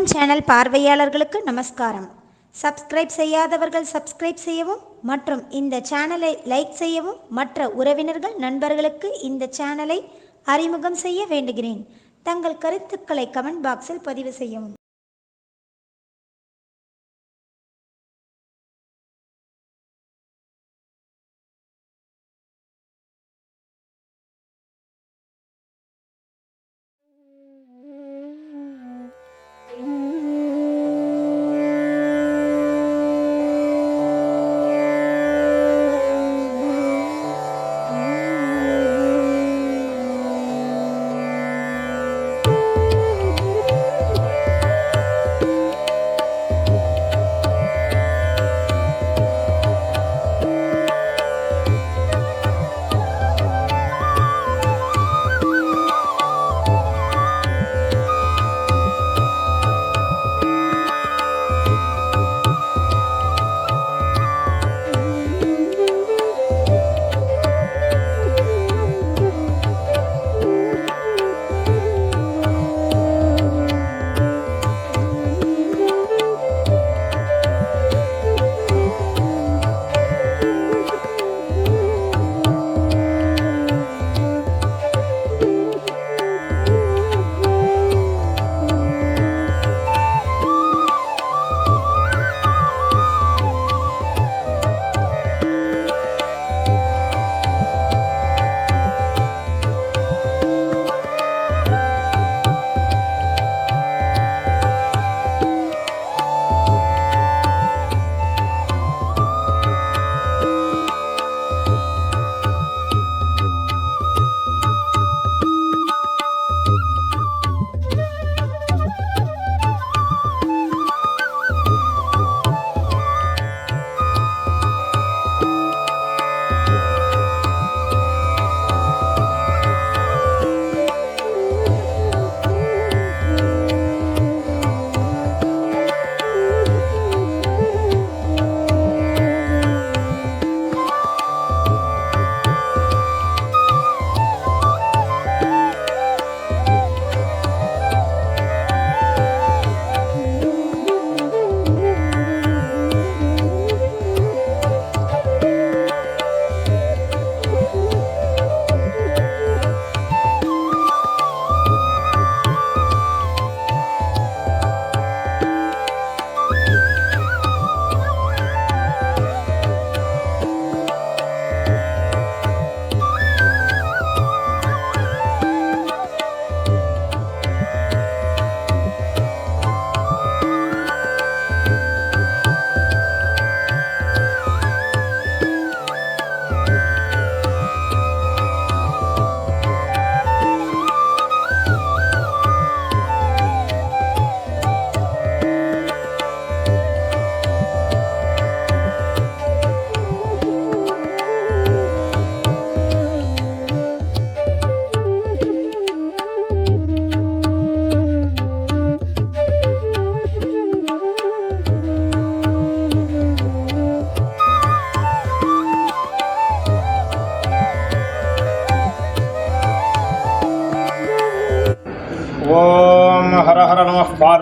தீபம் சேனல் பார்வையாளர்களுக்கு நமஸ்காரம். சப்ஸ்கிரைப் செய்யாதவர்கள் சப்ஸ்கிரைப் செய்யவும் மற்றும் இந்த சேனலை லைக் செய்யவும் மற்ற உறவினர்கள் நண்பர்களுக்கு இந்த சேனலை அறிமுகம் செய்ய வேண்டுகிறேன். தங்கள் கருத்துக்களை கமெண்ட் பாக்ஸில் பதிவு செய்யவும்.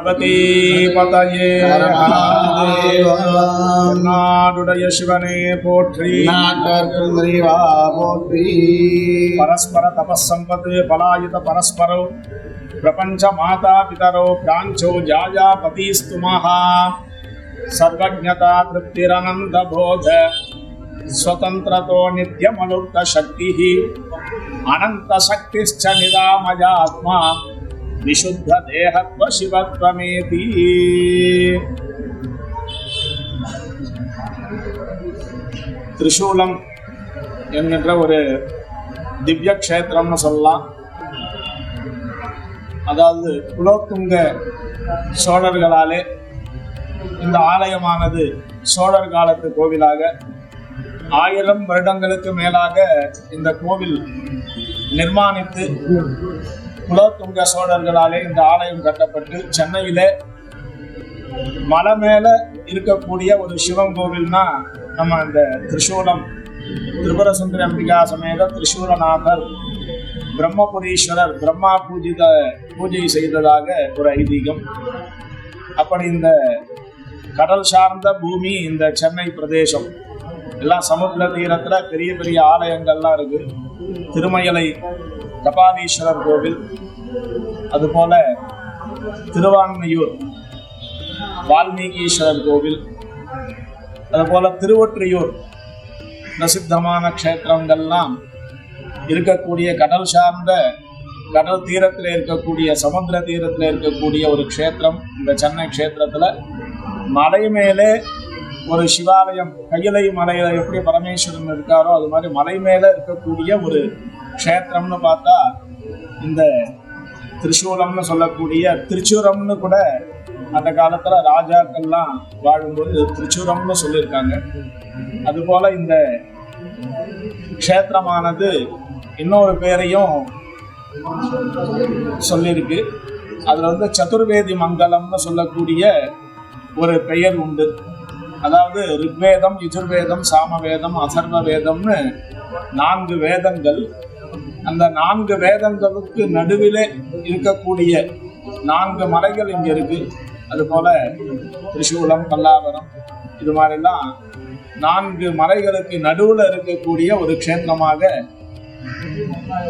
गणपति पतये नाडुडय शिवने पोत्री नाटर्वा पोट्री परस्पर तपस्सम्पत् पलायत परस्परौ। प्रपंच माता पितरो प्रांचो पितरौ प्राञ्चौ जायापतिस्तुमः सर्वज्ञता तृप्तिरनंद बोध स्वतंत्र तो नित्य मनुक्त तृप्तिरनन्दबोध। स्वतन्त्रतो नित्यमलुप्तशक्तिः अनन्तशक्तिश्च निरामयात्मा। विशुद्ध देहत्व शिवत्वमेति। திரிசூலம் என்கின்ற ஒரு திவ்ய கஷேத்திரம்னு சொல்லலாம். அதாவது குலோத்துங்க சோழர்களாலே இந்த ஆலயமானது சோழர் காலத்து கோவிலாக ஆயிரம் வருடங்களுக்கு மேலாக இந்த கோவில் நிர்மாணித்து குலோத்துங்க சோழர்களாலே இந்த ஆலயம் கட்டப்பட்டு சென்னையில மலை மேல இருக்கக்கூடிய ஒரு சிவன் கோவில்னா நம்ம இந்த திரிசூலம். திரிபுர சுந்தரி அம்பிகா சமேத திரிசூலநாதர் பிரம்மபுரீஸ்வரர் பிரம்மா பூஜித பூஜை செய்ததாக ஒரு ஐதீகம். அப்படி இந்த கடல் சார்ந்த பூமி இந்த சென்னை பிரதேசம் எல்லாம் சமுத்திர தீரத்துல பெரிய பெரிய ஆலயங்கள்லாம் இருக்கு. திருமயலை கபாலீஸ்வரர் கோவில் அதுபோல திருவான்மையூர் வால்மீகீஸ்வரர் கோவில் அதுபோல திருவொற்றியூர் பிரசித்தமான க்ஷேத்திரங்கள்லாம் இருக்கக்கூடிய கடல் சார்ந்த கடல் தீரத்தில் இருக்கக்கூடிய சமுத்திர தீரத்தில் இருக்கக்கூடிய ஒரு க்ஷேத்திரம். இந்த சென்னை க்ஷேத்திரத்தில் மலை மேலே ஒரு சிவாலயம் கையிலை மலையில எப்படி பரமேஸ்வரன் இருக்காரோ அது மாதிரி மலை மேலே இருக்கக்கூடிய ஒரு க்ஷேத்திரம்னு பார்த்தா இந்த திரிசூலம்னு சொல்லக்கூடிய திருச்சூரம்னு கூட அந்த காலத்துல ராஜாக்கள்லாம் வாழும்போது திருச்சூரம்னு சொல்லியிருக்காங்க. அதுபோல இந்த க்ஷேத்திரமானது இன்னொரு பேரையும் சொல்லியிருக்கு. அதுல வந்து சதுர்வேதி மங்கலம்னு சொல்லக்கூடிய ஒரு பெயர் உண்டு. அதாவது ரிக்வேதம் யுஜுர்வேதம் சாமவேதம் அதர்வ வேதம்னு நான்கு வேதங்கள் அந்த நான்கு வேதங்களுக்கு நடுவிலே இருக்கக்கூடிய நான்கு மலைகள் இங்கே இருக்கு. அதுபோல திரிசூலம் பல்லாவரம் இது மாதிரிலாம் நான்கு மலைகளுக்கு நடுவுல இருக்கக்கூடிய ஒரு க்ஷேத்திரமாக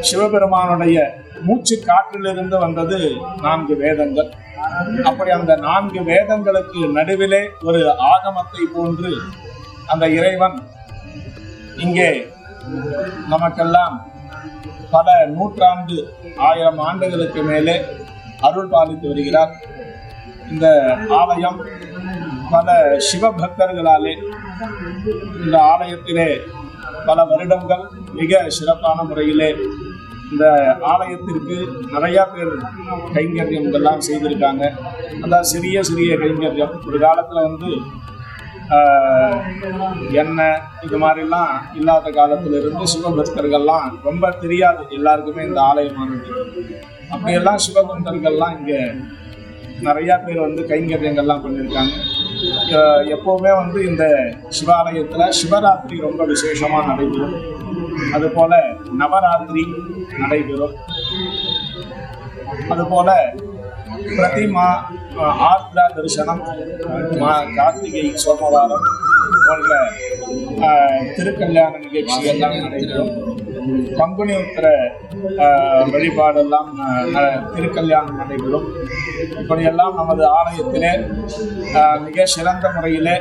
சிவபெருமானுடைய மூச்சு காற்றிலிருந்து வந்தது நான்கு வேதங்கள். அப்படி அந்த நான்கு வேதங்களுக்கு நடுவிலே ஒரு ஆகமத்தை போன்று அந்த இறைவன் இங்கே நமக்கெல்லாம் பல நூற்றாண்டு ஆயிரம் ஆண்டுகளுக்கு மேலே அருள் பாலித்து வருகிறார். இந்த ஆலயம் பல சிவபக்தர்களாலே இந்த ஆலயத்திலே பல வருடங்கள் மிக சிறப்பான முறையிலே இந்த ஆலயத்திற்கு நிறையா பேர் கைங்கரியங்கள்லாம் செய்திருக்காங்க. அந்த சிறிய சிறிய கைங்கரியம் ஒரு காலத்தில் வந்து எண்ணெய் இது மாதிரிலாம் இல்லாத காலத்திலிருந்து சிவபக்தர்கள்லாம் ரொம்ப தெரியாது. எல்லாருக்குமே இந்த ஆலயமானது. அப்படியெல்லாம் சிவபக்தர்கள்லாம் இங்கே நிறையா பேர் வந்து கைங்கரியங்கள்லாம் பண்ணியிருக்காங்க. எப்போவுமே வந்து இந்த சிவாலயத்தில் சிவராத்திரி ரொம்ப விசேஷமாக நடைபெறும். அதுபோல் நவராத்திரி நடைபெறும். அதுபோல் பிரதிமா ஆர்த்ரா தரிசனம் மா கார்த்திகை சோமவாரம் போன்ற திருக்கல்யாண நிகழ்ச்சி எல்லாம் நடைபெறும் பங்குனி உத்திர வழிபாடெல்லாம் திருக்கல்யாணம் நடைபெறும். இப்படியெல்லாம் நமது ஆலயத்திலே மிக சிறந்த முறையிலே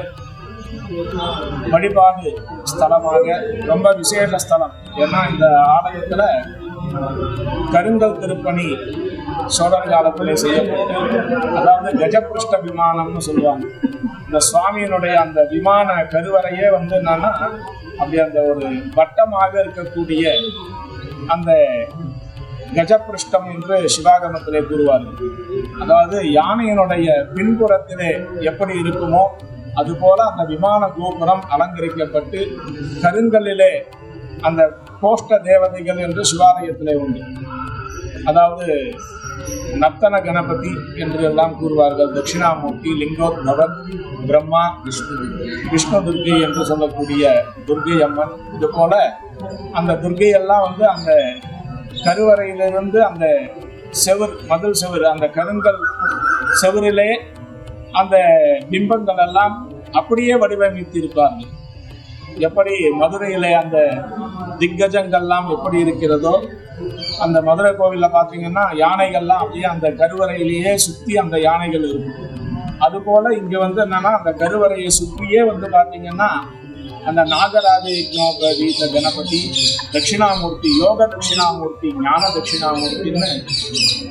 வழிபாடு ஸ்தலமாக ரொம்ப விசேஷ ஸ்தலம். ஏன்னா இந்த ஆலயத்தில் கருங்கல் திருப்பணி சோழர் காலத்திலே செய்யப்பட்டு அதாவது கஜபிருஷ்ட விமானம்னு சொல்லுவாங்க. இந்த சுவாமியினுடைய அந்த விமான கருவறையே வந்து என்னன்னா அப்படி அந்த ஒரு வட்டமாக இருக்கக்கூடிய அந்த கஜபிருஷ்டம் என்று சிவாகமத்திலே கூறுவார்கள். அதாவது யானையினுடைய பின்புறத்திலே எப்படி இருக்குமோ அதுபோல அந்த விமான கோபுரம் அலங்கரிக்கப்பட்டு கருங்கல்லிலே அந்த கோஷ்ட தேவதைகள் என்று சிவாலயத்திலே உண்டு. அதாவது நர்த்தன கணபதி என்று எல்லாம் கூறுவார்கள். தட்சிணாமூர்த்தி லிங்கோத்பவர் பிரம்மா விஷ்ணு விஷ்ணு துர்கை என்று சொல்லக்கூடிய துர்கை அம்மன். இது போல அந்த துர்கை எல்லாம் வந்து அந்த கருவறையிலிருந்து அந்த செவர் மதில் செவர் அந்த கருங்கல் செவரிலே அந்த பிம்பங்கள் எல்லாம் அப்படியே வடிவமைத்திருப்பார்கள். எப்படி மதுரையிலே அந்த திக்கஜங்கள்லாம் எப்படி இருக்கிறதோ அந்த மதுரை கோவில்ல பார்த்தீங்கன்னா யானைகள்லாம் அப்படியே அந்த கருவறையிலேயே சுத்தி அந்த யானைகள் இருக்கும். அதுபோல் இங்க வந்து என்னன்னா அந்த கருவறையை சுற்றியே வந்து பார்த்தீங்கன்னா அந்த நாகராஜ யஜ்னோபவீத கணபதி தட்சிணாமூர்த்தி யோக தட்சிணாமூர்த்தி ஞான தட்சிணாமூர்த்தின்னு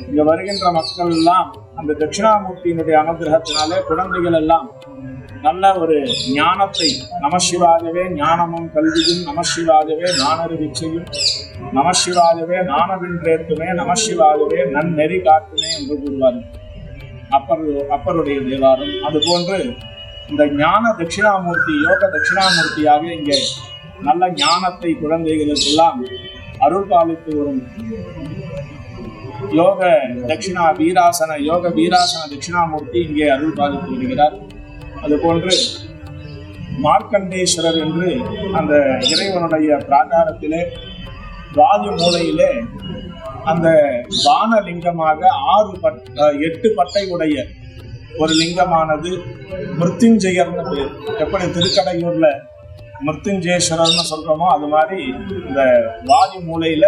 இங்க வருகின்ற மக்கள் எல்லாம் அந்த தட்சிணாமூர்த்தியினுடைய அனுகிரகத்தினாலே குழந்தைகள் எல்லாம் நல்ல ஒரு ஞானத்தை நமசிவாகவே ஞானமும் கல்வியும் நமசிவாகவே ஞானருவிச்சையும் நமசிவாகவே நாணவின்றேத்துமே நமசிவாகவே நன்னெறி காட்டுமே என்று கூறுவார் அப்பர் அப்பருடைய தேவாரம். அதுபோன்று இந்த ஞான தட்சிணாமூர்த்தி யோக தட்சிணாமூர்த்தியாக இங்கே நல்ல ஞானத்தை குழந்தைகளுக்கெல்லாம் அருள் பாலித்து வரும் யோக தட்சிணா வீராசன யோக வீராசன தட்சிணாமூர்த்தி இங்கே அருள் பாலித்து வருகிறார். அதுபோன்று மார்க்கண்டேஸ்வரர் என்று அந்த இறைவனுடைய பிராகாரத்திலே வாயு மூலையிலே அந்த வானலிங்கமாக ஆறு பட் எட்டு பட்டை உடைய ஒரு லிங்கமானது மிருத்யுஞ்செயர்னு பேர் எப்படி திருக்கடையூர்ல மிருத்யுஞ்சேஸ்வரர்னு சொல்றோமோ அது மாதிரி இந்த வாயு மூலையில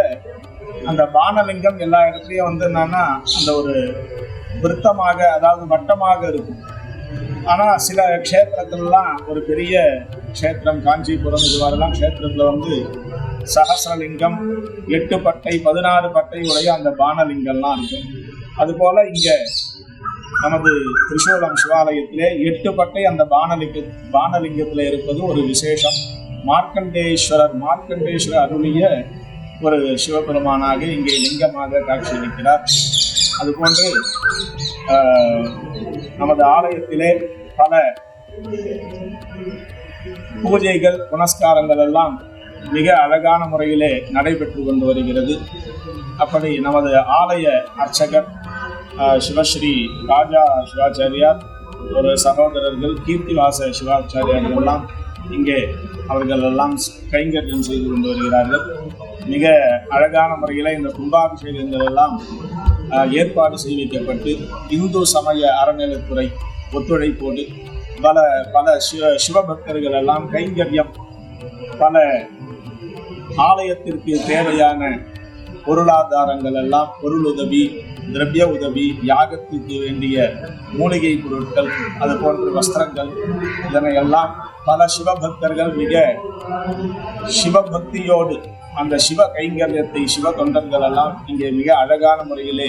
அந்த பானலிங்கம் எல்லா இடத்துலயும் வந்து என்னன்னா அந்த ஒரு விருத்தமாக அதாவது வட்டமாக இருக்கும். ஆனால் சில க்ஷேத்திரத்துலலாம் ஒரு பெரிய க்ஷேத்திரம் காஞ்சிபுரம் இது மாதிரிலாம் க்ஷேத்திரத்தில் வந்து சகசிரலிங்கம் எட்டு பட்டை பதினாறு பட்டை உடைய அந்த பானலிங்கம்லாம் இருக்கும். அதுபோல் இங்கே நமது திரிசூலம் சிவாலயத்திலே எட்டு பட்டை அந்த பானலிங்க பானலிங்கத்தில் இருப்பது ஒரு விசேஷம். மார்க்கண்டேஸ்வரர் மார்க்கண்டேஸ்வரர் அருளிய ஒரு சிவபெருமானாக இங்கே லிங்கமாக காட்சியளிக்கிறார் அதுபோன்று நமது ஆலயத்திலே பல பூஜைகள் புனஸ்காரங்கள் எல்லாம் மிக அழகான முறையிலே நடைபெற்று கொண்டு வருகிறது. அப்படி நமது ஆலய அர்ச்சகர் சிவஸ்ரீ ராஜா சிவாச்சாரியார் ஒரு சகோதரர்கள் கீர்த்திவாச சிவாச்சாரியார்கள் எல்லாம் இங்கே அவர்கள் எல்லாம் கைங்கரியம் செய்து கொண்டு வருகிறார்கள். மிக அழகான முறையில் இந்த கும்பாபிஷேகங்கள் எல்லாம் ஏற்பாடு செய்விக்கப்பட்டு இந்து சமய அறநிலைத்துறை ஒத்துழைப்போடு பல பல சிவ சிவபக்தர்கள் எல்லாம் கைங்கரியம் பல ஆலயத்திற்கு தேவையான பொருளாதாரங்கள் எல்லாம் பொருள் உதவி திரவிய உதவி யாகத்துக்கு வேண்டிய மூலிகை பொருட்கள் அது போன்ற வஸ்திரங்கள் இதனையெல்லாம் பல சிவபக்தர்கள் மிக சிவபக்தியோடு அந்த சிவ கைங்கரியத்தை சிவ தொண்டர்கள் எல்லாம் இங்கே மிக அழகான முறையிலே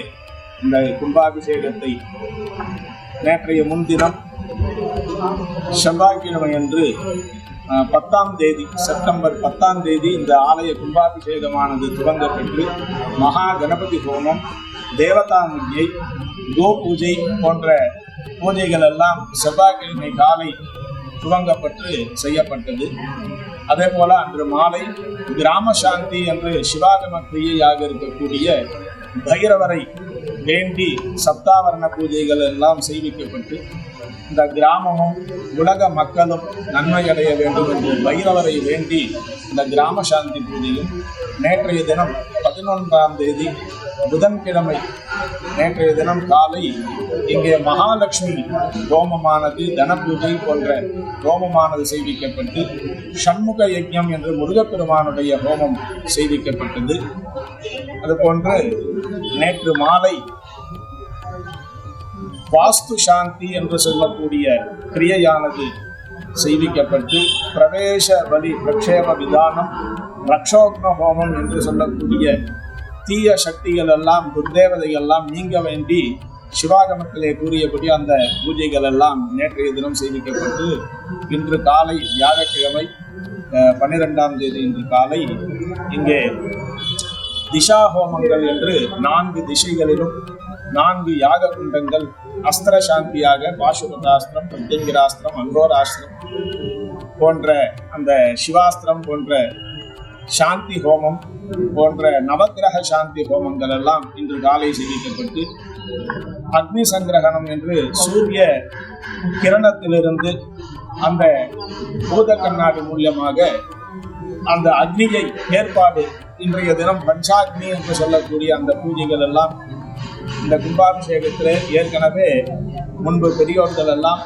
இந்த கும்பாபிஷேகத்தை நேற்றைய முன்தினம் செவ்வாய்க்கிழமை அன்று பத்தாம் தேதி செப்டம்பர் பத்தாம் தேதி இந்த ஆலய கும்பாபிஷேகமானது துவங்கப்பட்டு மகா கணபதி ஹோமம் தேவதா முஜை கோ பூஜை போன்ற பூஜைகள் எல்லாம் செவ்வாய்க்கிழமை காலை துவங்கப்பட்டு செய்யப்பட்டது. அதே போல அன்று மாலை கிராம சாந்தி என்று சிவாகம கிரியையாக இருக்கக்கூடிய பைரவரை வேண்டி சப்தாவரண பூஜைகள் எல்லாம் செய்விக்கப்பட்டு இந்த கிராமமும் உலக மக்களும் நன்மை அடைய வேண்டும் என்று பைரவரை வேண்டி இந்த கிராம சாந்தி பூஜையும் நேற்றைய தினம் பதினொன்றாம் தேதி புதன்கிழமை நேற்றைய தினம் காலை இங்கே மகாலட்சுமி ஹோமமானது தனபூஜை போன்ற ஹோமமானது செய்விக்கப்பட்டு சண்முக யஜ்யம் என்று முருகப்பெருமானுடைய ஹோமம் செய்விக்கப்பட்டது. அதுபோன்று நேற்று மாலை வாஸ்து சாந்தி என்று சொல்லக்கூடிய கிரியையானது செய்விக்கப்பட்டு பிரவேச வலி பிரக்ஷேப விதானம் ரக்ஷோக்ன ஹோமம் என்று சொல்லக்கூடிய தீய சக்திகள் எல்லாம் துர்தேவதைகள் எல்லாம் நீங்க வேண்டி சிவாகமத்திலே கூறியபடி அந்த பூஜைகள் எல்லாம் நேற்றைய தினம் செய்விக்கப்பட்டு இன்று காலை வியாழக்கிழமை அஹ், பன்னிரெண்டாம் தேதி இன்று காலை இங்கே திஷா ஹோமங்கள் என்று நான்கு திசைகளிலும் நான்கு யாக குண்டங்கள் அஸ்திர சாந்தியாக பாசுபதாஸ்திரம் பிரத்யங்கிராஸ்திரம் அங்கோராஸ்திரம் போன்ற அந்த சிவாஸ்திரம் போன்ற சாந்தி ஹோமம் போன்ற நவக்கிரக சாந்தி ஹோமங்கள் எல்லாம் இன்று காலை செய்விக்கப்பட்டு அக்னி சங்கிரகணம் என்று சூரிய கிரணத்திலிருந்து அந்த பூத கண்ணாடி மூலியமாக அந்த அக்னியை ஏற்பாடு இன்றைய தினம் பஞ்சாக்னி என்று சொல்லக்கூடிய அந்த பூஜைகள் எல்லாம் இந்த கும்பாபிஷேகத்தில் ஏற்கனவே முன்பு பெரியோர்கள் எல்லாம்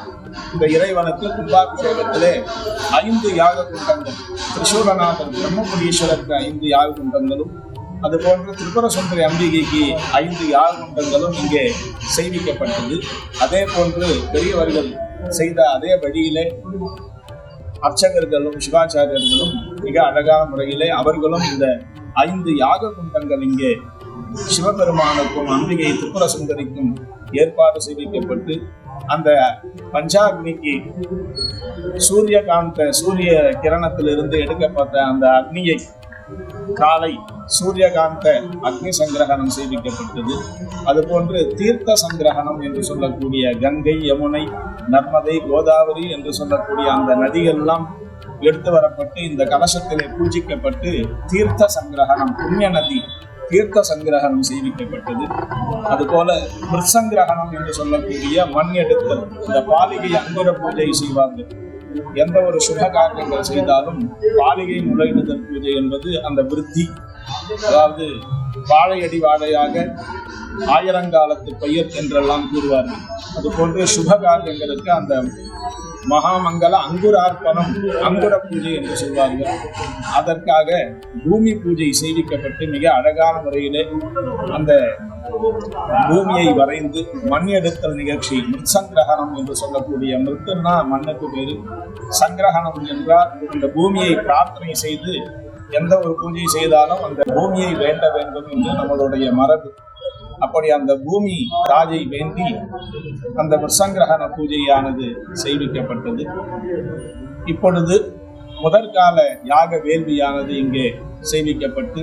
இந்த இறைவனுக்கு கும்பாபிஷேகத்திலே ஐந்து யாக குண்டங்கள் திரிசூலநாதன் பிரம்மபுரீஸ்வரருக்கு ஐந்து யாக குண்டங்களும் அதுபோன்று திரிபுர சுந்தரி அம்பிகைக்கு ஐந்து யாக குண்டங்களும் இங்கே செய்விக்கப்பட்டது. அதே போன்று பெரியவர்கள் செய்த அதே வழியிலே அர்ச்சகர்களும் சிவாச்சாரியர்களும் மிக அழகான முறையிலே அவர்களும் இந்த ஐந்து யாக குண்டங்கள் இங்கே சிவபெருமானுக்கும் அம்பிகை திரிபுர சுந்தரிக்கும் ஏற்பாடு செய்விக்கப்பட்டு அந்த பஞ்சாக்னிக்கு சூரியகாந்த சூரிய கிரணத்திலிருந்து எடுக்கப்பட்ட அந்த அக்னியை காலை சூரியகாந்த அக்னி சங்கிரகணம் செய்விக்கப்பட்டது. அதுபோன்று தீர்த்த சங்கிரகணம் என்று சொல்லக்கூடிய கங்கை யமுனை நர்மதை கோதாவரி என்று சொல்லக்கூடிய அந்த நதிகள்லாம் எடுத்து வரப்பட்டு இந்த கலசத்திலே பூஜிக்கப்பட்டு தீர்த்த சங்கிரகணம் புண்ணிய நதி தீர்த்த சங்கிரகணம் செய்விக்கப்பட்டது. அதுபோல மிருசங்கிரகணம் என்று சொல்லக்கூடிய மண் எடுத்தல் இந்த பாலிகை அங்குர பூஜை செய்வார்கள் எந்த ஒரு சுப காரியங்கள் செய்தாலும் பாலிகை முளையிடுதல் பூஜை என்பது அந்த விருத்தி. அதாவது வாழையடி வாழையாக ஆயிரங்காலத்து பயிர் என்றெல்லாம் கூறுவார்கள். அதுபோன்று சுப காரியங்களுக்கு அந்த மகாமங்கல அங்குரார்ப்பணம் அங்குர பூஜை என்று சொல்வார்கள். அதற்காக பூமி பூஜை செய்விக்கப்பட்டு மிக அழகான முறையிலே அந்த பூமியை வரைந்து மண் எடுத்தல் நிகழ்ச்சி மிருத்சங்கிரகணம் என்று சொல்லக்கூடிய மிருத்துன்னா மண்ணுக்கு பேரு சங்கிரகணம் என்றால் இந்த பூமியை பிரார்த்தனை செய்து எந்த ஒரு பூஜை செய்தாலும் அந்த பூமியை வேண்ட வேண்டும் என்று நம்மளுடைய மரபு. அப்படி அந்த பூமி ராஜை வேண்டி அந்த விசங்கிரகண பூஜையானது செய்விக்கப்பட்டது. இப்பொழுது முதற்கால யாக வேள்வியானது இங்கே செய்விக்கப்பட்டு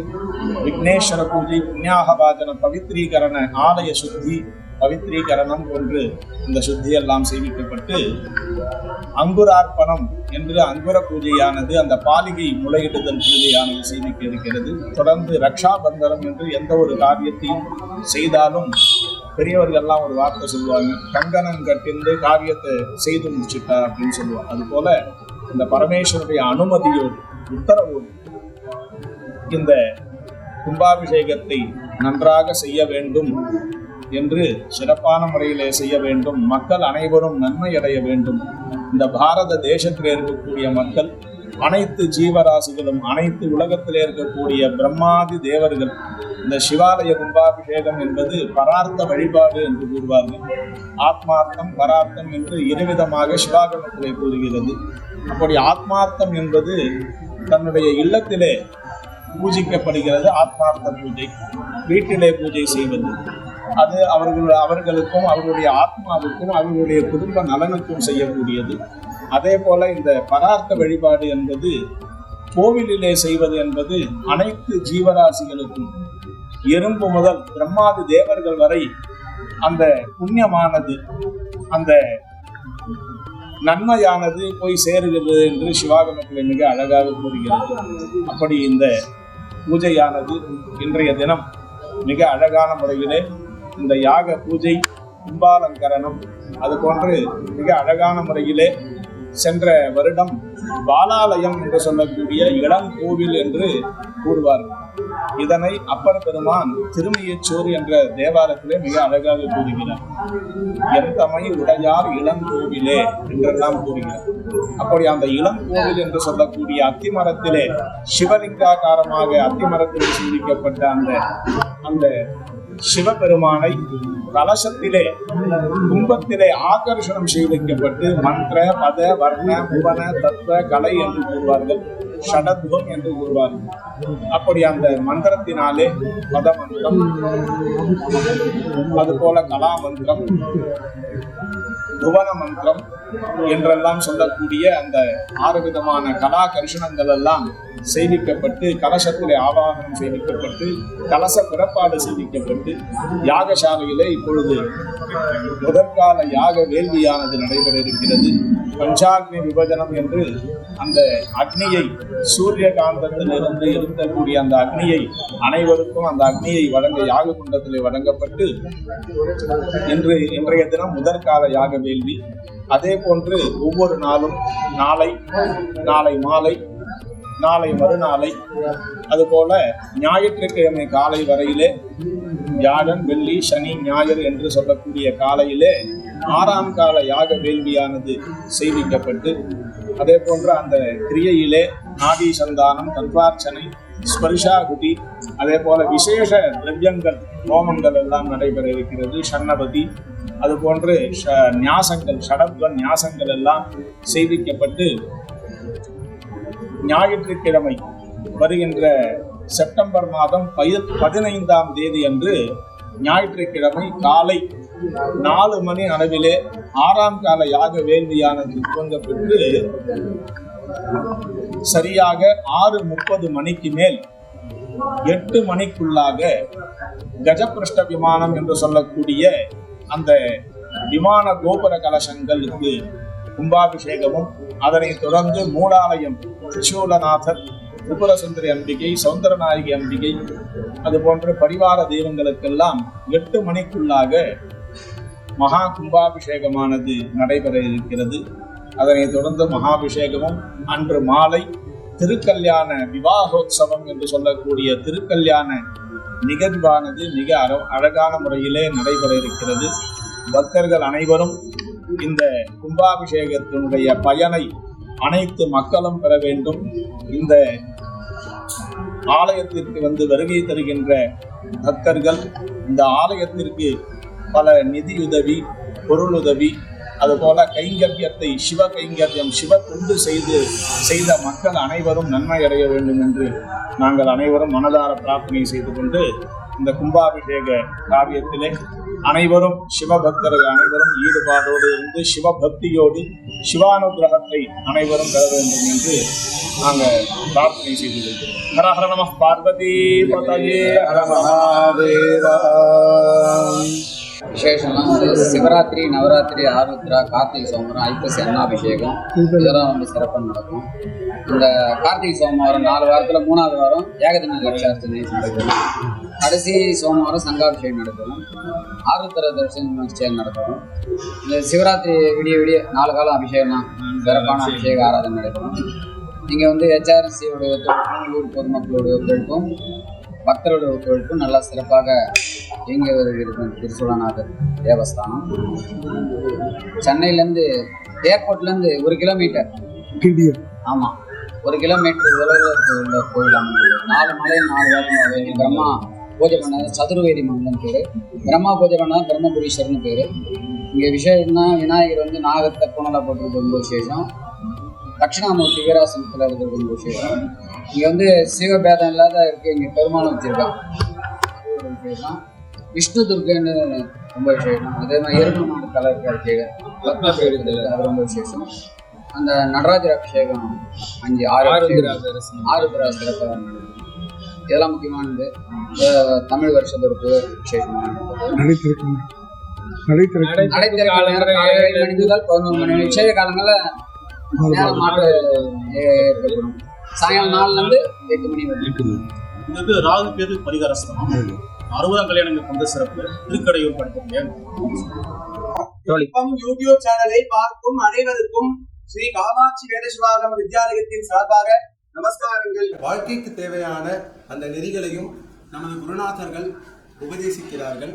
விக்னேஸ்வர பூஜை புண்ணியாகவாதன பவித்ரீகரண ஆலய சுத்தி பவித்ரீகரணம் போன்று இந்த சுத்தியெல்லாம் செய்விக்கப்பட்டு அங்குரார்ப்பணம் என்று அங்குர பூஜையானது அந்த பாலிகை முளையிடுதல் பூஜையானது செய்விக்க இருக்கிறது. தொடர்ந்து ரக்ஷா பந்தனம் என்று எந்த ஒரு காரியத்தையும் செய்தாலும் பெரியவர்கள்லாம் ஒரு வார்த்தை சொல்லுவாங்க கங்கணம் கட்டிந்து காரியத்தை செய்து முடிச்சுட்டா அப்படின்னு சொல்லுவாங்க. அது போல இந்த பரமேஸ்வருடைய அனுமதியோடு உத்தரவோடு இந்த கும்பாபிஷேகத்தை நன்றாக செய்ய வேண்டும். என்று சிறப்பான முறையிலே செய்ய வேண்டும். மக்கள் அனைவரும் நன்மை அடைய வேண்டும். இந்த பாரத தேசத்தில் இருக்கக்கூடிய மக்கள் அனைத்து ஜீவராசிகளும் அனைத்து உலகத்தில் இருக்கக்கூடிய பிரம்மாதி தேவர்கள் இந்த சிவாலய கும்பாபிஷேகம் என்பது பரார்த்த வழிபாடு என்று கூறுவார்கள். ஆத்மார்த்தம் பரார்த்தம் என்று இருவிதமாக சிவாகமத்திலே கூறுகிறது. அப்படி ஆத்மார்த்தம் என்பது தன்னுடைய இல்லத்திலே பூஜிக்கப்படுகிறது. ஆத்மார்த்த பூஜை வீட்டிலே பூஜை செய்வது. அது அவர்கள் அவர்களுக்கும் அவர்களுடைய ஆத்மாவுக்கும் அவர்களுடைய குடும்ப நலனுக்கும் செய்யக்கூடியது. அதே போல இந்த பரார்த்த வழிபாடு என்பது கோவிலிலே செய்வது என்பது அனைத்து ஜீவராசிகளுக்கும் எறும்பு முதல் பிரம்மாதி தேவர்கள் வரை அந்த புண்ணியமானது அந்த நன்மையானது போய் சேருகிறது என்று சிவாகமத்தில் மிக அழகாக கூறுகிறது. அப்படி இந்த பூஜையானது இன்றைய தினம் மிக அழகான முறையிலே இந்த யாக பூஜை கும்பாலங்கரணம் அது போன்று மிக அழகான முறையிலே சென்ற வருடம் பாலாலயம் என்று சொல்லக்கூடிய இளம் கோவில் என்று கூறுவார். இதனை அப்பர் பெருமான் திருமையச்சோறு என்ற தேவாலயத்திலே மிக அழகாக கூறுகிறார். எந்தமை உடையார் இளங்கோவிலே என்றெல்லாம் கூறுகிறார். அப்படி அந்த இளங்கோவில் என்று சொல்லக்கூடிய அத்திமரத்திலே சிவலிங்காகாரமாக அத்திமரத்தில் சிந்திக்கப்பட்ட அந்த அந்த சிவபெருமானை கலசத்திலே கும்பத்திலே ஆகர்ஷணம் செய்திருக்கப்பட்டு மந்திர மத வர்ண புவன தத்துவ கலை என்று கூறுவார்கள். ஷடத்வம் என்று கூறுவார்கள். அப்படி அந்த மந்திரத்தினாலே மத மந்திரம் அதுபோல கலா மந்திரம் புவன மந்திரம் என்றெல்லாம் சொல்லக்கூடிய அந்த ஆறு விதமான கலா கரிசனங்கள் எல்லாம் செய்விக்கப்பட்டு கலசத்திலே ஆவாகனம் செய்விக்கப்பட்டு கலச பிறப்பாடு செய்விக்கப்பட்டு யாகசாலையிலே இப்பொழுது முதற்கால யாக வேள்வியானது நடைபெற இருக்கிறது. பஞ்சாக்னி விபஜனம் என்று அந்த அக்னியை சூரிய காந்தத்திலிருந்து இருக்கக்கூடிய அந்த அக்னியை அனைவருக்கும் அந்த அக்னியை வழங்க யாக குண்டத்திலே வழங்கப்பட்டு இன்று இன்றைய தினம் முதற்கால யாக வேள்வி அதே போன்று ஒவ்வொரு நாளும் நாளை நாளை மாலை நாளை மறுநாளை. அதுபோல ஞாயிற்றுக்கிழமை காலை வரையிலே வியாழன் வெள்ளி சனி ஞாயிறு என்று சொல்லக்கூடிய காலையிலே ஆறாம் கால யாக வேள்வியானது செய்விக்கப்பட்டு அதே போன்று அந்த கிரியையிலே நாடி சந்தானம் தத்வார்ச்சனை ஸ்பர்ஷாகுதி அதே போல விசேஷ திரவியங்கள் ஹோமங்கள் எல்லாம் நடைபெற இருக்கிறது. சன்னபதி அது போன்று ஷ- ஞாசங்கள் ஷடத்வ ஞாசங்கள் எல்லாம் செய்விக்கப்பட்டு ஞாயிற்றுக்கிழமை வருகின்ற செப்டம்பர் மாதம் பய- பதினைந்தாம் தேதி அன்று ஞாயிற்றுக்கிழமை காலை நாலு மணி அளவிலே ஆறாம் கால யாக வேள்வியானது துவங்கப்பட்டு சரியாக ஆறு முப்பது மணிக்கு மேல் எட்டு மணிக்குள்ளாக கஜபிருஷ்ட விமானம் என்று சொல்லக்கூடிய அந்த விமான கோபுர கலசங்களுக்கு கும்பாபிஷேகமும் அதனைத் தொடர்ந்து மூலாலயம் திரிசூலநாதர் திரிபுரசுந்தரி அம்பிகை சௌந்தரநாயகி அம்பிகை அது போன்ற பரிவார தெய்வங்களுக்கெல்லாம் எட்டு மணிக்குள்ளாக மகா கும்பாபிஷேகமானது நடைபெற இருக்கிறது. அதனைத் தொடர்ந்து மகாபிஷேகமும் அன்று மாலை திருக்கல்யாண விவாகோத்சவம் என்று சொல்லக்கூடிய திருக்கல்யாண நிகழ்வானது மிக அழகான முறையிலே நடைபெற இருக்கிறது. பக்தர்கள் அனைவரும் இந்த கும்பாபிஷேகத்தினுடைய பயனை அனைத்து மக்களும் பெற வேண்டும். இந்த ஆலயத்திற்கு வந்து வருகை தருகின்ற பக்தர்கள் இந்த ஆலயத்திற்கு பல நிதியுதவி பொருளுதவி அதுபோல கைங்கரியத்தை சிவ கைங்கரியம் சிவ தொண்டு செய்து செய்த மக்கள் அனைவரும் நன்மை அடைய வேண்டும் என்று நாங்கள் அனைவரும் மனதார பிரார்த்தனை செய்து கொண்டு இந்த கும்பாபிஷேக காவியத்திலே அனைவரும் சிவபக்தர்கள் அனைவரும் ஈடுபாடோடு இருந்து சிவபக்தியோடு சிவானுகிரகத்தை அனைவரும் பெற வேண்டும் என்று நாங்கள் பிரார்த்தனை செய்து கொள்கிறோம். ஹர ஹர நம பார்வதி பதயே ஹர மகாதேவா. விசேஷம்லாம் வந்து சிவராத்திரி நவராத்திரி ஆருத்ரா கார்த்திகை சோமவாரம் ஐப்பசி அன்னாபிஷேகம். இதெல்லாம் வந்து சிறப்பாக நடக்கும். இந்த கார்த்திகை சோமவாரம் நாலு வாரத்தில் மூணாவது வாரம் ஏகதின லட்சார்த்தனை நடைபெறும் கடைசி சோமவாரம் சங்காபிஷேகம் நடைபெறும் ஆருத்ர தரிசனம் நிச்சயம் நடைபெறும் இந்த சிவராத்திரி விடிய விடிய நாலு காலம் அபிஷேகம் தான் சிறப்பான அபிஷேக ஆராதனை நடைபெறும் இங்கே வந்து ஹெச்ஆர்சியோடைய ஊர் பொதுமக்களுடைய ஒத்துழைப்பும் பக்தருடைய ஒத்துழைப்பும் நல்லா சிறப்பாக இயங்கி வருகிறது திருசூலநாதர் தேவஸ்தானம். சென்னையிலேருந்து ஏர்போர்ட்லேருந்து ஒரு கிலோமீட்டர். ஆமாம் ஒரு கிலோமீட்டர் தொலைவில் உள்ள கோயில் அமைந்துள்ளது. நாலு மலை நாலு வேலை பிரம்மா பூஜை பண்ணது சதுர்வேதி மண்டலம் பேர். பிரம்மா பூஜை பண்ணால் பிரம்மபுரீஸ்வரர்னு பேர். இங்கே விசேஷம்னா விநாயகர் வந்து நாகத்தை புனலை போட்டிருக்க ரொம்ப விசேஷம். தட்சிணாமூர்த்தி வீராசனத்தில் இருக்கிறது ரொம்ப விசேஷம் இங்கே வந்து சிவபேதம் இல்லாத இருக்கு இங்கே பெருமானம் ஒரு விசேஷம் விஷ்ணு துர்க்கைன்னு ரொம்ப விசேஷம் அதே மாதிரி எருமை மாடு கலர் அபிஷேகம் பத்ம அது ரொம்ப விசேஷம் அந்த நடராஜர் அபிஷேகம் அஞ்சு ஆறு ஆறு நடக்குது. இதெல்லாம் முக்கியமானது தமிழ் வருஷ பொறுப்பு விசேஷமானது ஏழு மணி முதல் பதினொரு மணி. விசேஷ காலங்களில் சாயங்காலம் எட்டு மணி இது ராகு கேது பரிகாரஸ்தலம். அறுபதாம் கல்யாணங்கள் கொண்ட சிறப்பு. திருக்கடையூர் படிக்கக்கூடிய யூடியூப் சேனலை பார்க்கும் அனைவருக்கும் ஸ்ரீ காமாட்சி வேதசுவாகம வித்யாலயத்தின் சார்பாக நமஸ்காரங்கள். வாழ்க்கைக்கு தேவையான அந்த நெறிகளையும் நமது குருநாதர்கள் உபதேசிக்கிறார்கள்.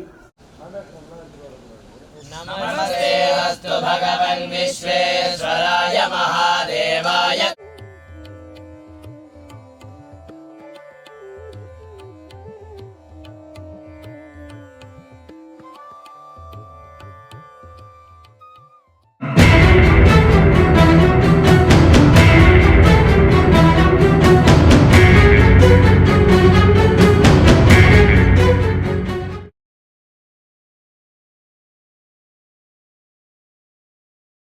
नमस्ते अस्तु भगवन् विश्वेश्वराय महादेवाय